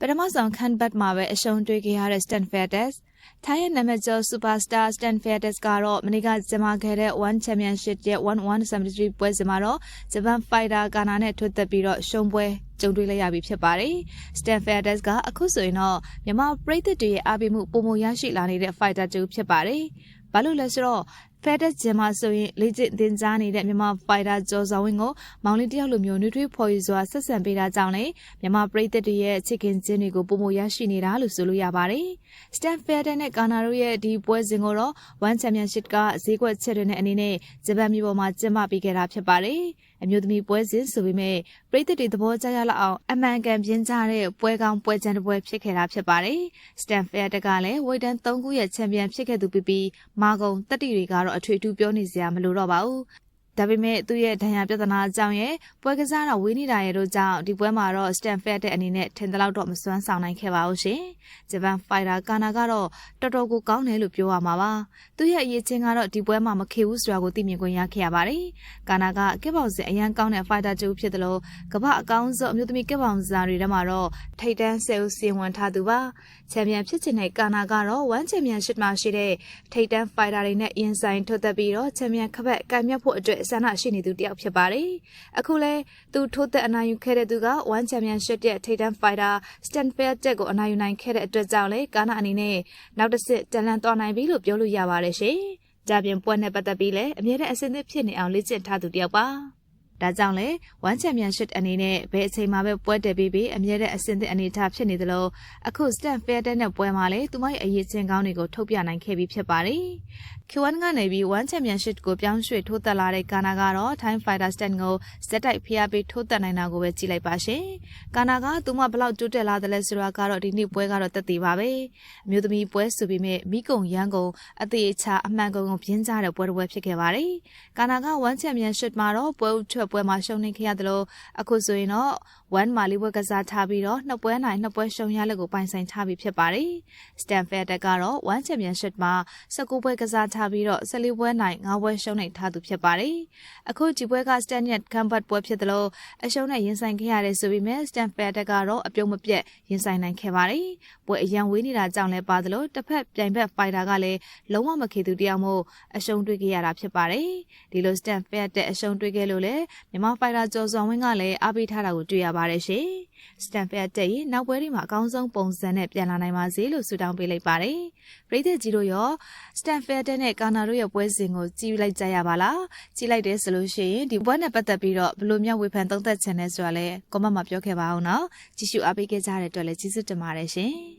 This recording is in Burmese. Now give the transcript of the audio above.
ပထမဆုံးခန်ဘတ်မှာပဲအရှုံးတွေ့ခဲ့ရတဲ့ Stan Fairtes ထိုင်းရဲ့နာမည်ကျော် Superstar Stan Fairtes ကတော့မနေ့ကဂျမာခဲ့တဲ့ One Championship ရဲ့1173ပွဲစဉ်မှာတော့ဂျပန် Fighter ကာနာနဲ့ထွတ်သက်ပြီးတော့ရှုံးပွဲကြုံတွေ့လိုက်ရပြီဖြစ်ပါတယ်။ Stan Fairtes ကအခုဆိုရင်တော့မြန်မာပြည်သက်တွေရဲ့အားပေးမှုပုံမရရှိလာနေတဲ့ fighter တူဖြစ်ပါတယ်။ ဘာလို့လဲဆိုတော့ဖက်တက်ဂျင်မှာဆိုရင်လေ့ကျင့်သင်ကြားနေတဲ့မြန်မာဖိုင်တာကျော်စောဝင်းကိုမောင်လေးတယောက်လိုမျိုးနှွေးထွေးဖော်ယူစွာဆက်ဆံပေးတာကြောင့်လေမြန်မာပြည်သက်တွေရဲ့ချစ်ခင်ခြင်းတွေကိုပုံမရရှိနေတာလို့ဆိုလို့ရပါတယ်။ Stan Fairden နဲ့ကာနာတို့ရဲ့ဒီပွဲစဉ်ကိုတော့ One Championship ကဈေးကွက်ချက်တွေနဲ့အနေနဲ့ဂျပန်ပြည်ပေါ်မှာကျင်းပပေးခဲ့တာဖြစ်ပါတယ်။အမျိုးသမီးပွဲစဉ်ဆိုပေမဲ့ပြည်သက်တွေသဘောကျရလောက်အောင်အမှန်ကန်ပြင်းကြတဲ့ပွဲကောင်းပွဲချမ်းတစ်ပွဲဖြစ်ခဲ့တာဖြစ်ပါတယ်။ Stan Fairden ကလည်းဝိဒန်3ခုရဲ့ချန်ပီယံဖြစ်ခဲ့သူပြီးပြီးမာဂုံတက်တီတွေကတော့အထွေထူးပြောနေစရာမလိုတော့ပါဘူး။ ဒါပေမဲ့သူ့ရဲ့ဒဏ်ရာပြဿနာအကြောင်းရဲ့ပွဲကစားတော့ဝေးနေတာရဲ့တို့ကြောင့်ဒီပွဲမှာတော့ Stan Fair တဲ့အနေနဲ့ထင်သလောက်တော့မစွမ်းဆောင်နိုင်ခဲ့ပါဘူးရှင်။ဂျပန်ဖိုင်တာကာနာကတော့တော်တော်ကိုကောင်းတယ်လို့ပြောရမှာပါ။သူ့ရဲ့အရေးချင်းကတော့ဒီပွဲမှာမခေဘူးဆိုတာကိုသိမြင်ခွင့်ရခဲ့ရပါတယ်။ကာနာကကစ်ဘောင်စင်အရန်ကောင်းတဲ့ဖိုင်တာတူဖြစ်တယ်လို့ကမ္ဘာအကောင်းဆုံးအမျိုးသမီးကစ်ဘောင်စာတွေထဲမှာတော့ထိတ်တန်းဆဲဦးစီဝင်ထားသူပါ။ချန်ပီယံဖြစ်ချင်တဲ့ကာနာကတော့ဝမ်ချန်ပီယံရှစ်မှာရှိတဲ့ထိတ်တန်းဖိုင်တာတွေနဲ့အင်ဆိုင်ထုတ်သက်ပြီးတော့ချန်ပီယံခပတ်ကံမြတ်ဖို့အတွက်ဆန္ဒရှိနေသူတယောက်ဖြစ်ပါတယ်။အခုလဲသူထိုးသက်အနိုင်ယူခဲ့တဲ့သူက One Championship ရဲ့ထိပ်တန်း fighter Stan Fairtek ကိုအနိုင်ယူနိုင်ခဲ့တဲ့အတွက်ကြောင့်လေကာနာအနေနဲ့နောက်တစ်ဆင့်တန်လန်သွားနိုင်ပြီလို့ပြောလို့ရပါတယ်ရှင်။ဒါပြင်ပွဲနဲ့ပတ်သက်ပြီးလည်းအမြဲတမ်းအဆင်သင့်ဖြစ်နေအောင်လေ့ကျင့်ထားသူတယောက်ပါ။ ဒါကြောင့်လေ One Championship အနေနဲ့ဘယ်အချိန်မှပဲပွဲတက်ပြီးပြီးအမြဲတမ်းအဆင့်သင့်အနေထားဖြစ်နေသလိုအခု Stan Fairtek နဲ့ပွဲမှာလေသူမရဲ့အရေးချင်းကောင်းတွေကိုထုတ်ပြနိုင်ခဲ့ပြီးဖြစ်ပါတယ်။ Q1 ကနေပြီး One Championship ကိုပြောင်းရွှေ့ထိုးသက်လာတဲ့ကာနာကတော့ Time Fighter Stan ကိုစက်တိုက်ဖိအားပေးထိုးသက်နိုင်တာကိုပဲကြည့်လိုက်ပါရှင်။ကာနာကသူမဘလောက်တိုးတက်လာတယ်လဲဆိုတာကတော့ဒီနေ့ပွဲကတော့တက်သေးပါပဲ။အမျိုးသမီးပွဲဆိုပြီးမြမိကုံရန်ကုန်အသေးချာအမှန်ကုန်ကိုပြင်းကြတဲ့ပွဲတစ်ပွဲဖြစ်ခဲ့ပါတယ်။ကာနာက One Championship မှာတော့ပွဲဥထွက်ပွဲမှာရှုံးနေခဲ့ရတယ်လို့အခုဆိုရင်တော့1မာလီပွဲကစားထားပြီးတော့နှစ်ပွဲနိုင်နှစ်ပွဲရှုံးရလက်ကိုပိုင်ဆိုင်ထားပြီးဖြစ်ပါတယ်။ Stanford ကတော့1 Championship မှာ19ပွဲကစားထားပြီးတော့14ပွဲနိုင်9ပွဲရှုံးနေထားသူဖြစ်ပါတယ်။အခုဒီပွဲက Stanyard Combat ပွဲဖြစ်တယ်လို့အရှုံးနဲ့ရင်ဆိုင်ခဲ့ရတယ်ဆိုပေမဲ့ Stanford ကတော့အပြုံးမပြတ်ရင်ဆိုင်နိုင်ခဲ့ပါတယ်။ပွဲအရန်ဝေးနေတာကြောင့်လည်းပါတယ်လို့တစ်ဖက်ပြိုင်ဘက် fighter ကလည်းလုံးဝမခေသူတယောက်မို့အရှုံးတွေ့ခဲ့ရတာဖြစ်ပါတယ်။ဒီလို Stanford တဲ့အရှုံးတွေ့ခဲ့လို့လည်းမြန်မာ fighter ကျော်စွာဝင်းကလည်းအားပေးထားတာကိုတွေ့ရပါတယ်ရှင်။ Stanford တက်ရင်နောက်ပွဲတွေမှာအကောင်းဆုံးပုံစံနဲ့ပြန်လာနိုင်ပါစေလို့ဆုတောင်းပေးလိုက်ပါတယ်။ပရိသတ်ကြီးတို့ရော Stanford တက်နဲ့ကာနာတို့ရဲ့ပွဲစဉ်ကိုကြည့်လိုက်ကြရပါလား။ကြည့်လိုက်တယ်ဆိုလို့ရှိရင်ဒီပွဲနဲ့ပတ်သက်ပြီးတော့ဘလို့မြောက်ဝေဖန်သုံးသပ်ချင်လဲဆိုတာလဲ comment မှာပြောခဲ့ပါအောင်နော်။ကြည့်ရှုအားပေးခဲ့ကြတဲ့အတွက်လည်းကျေးဇူးတင်ပါတယ်ရှင်။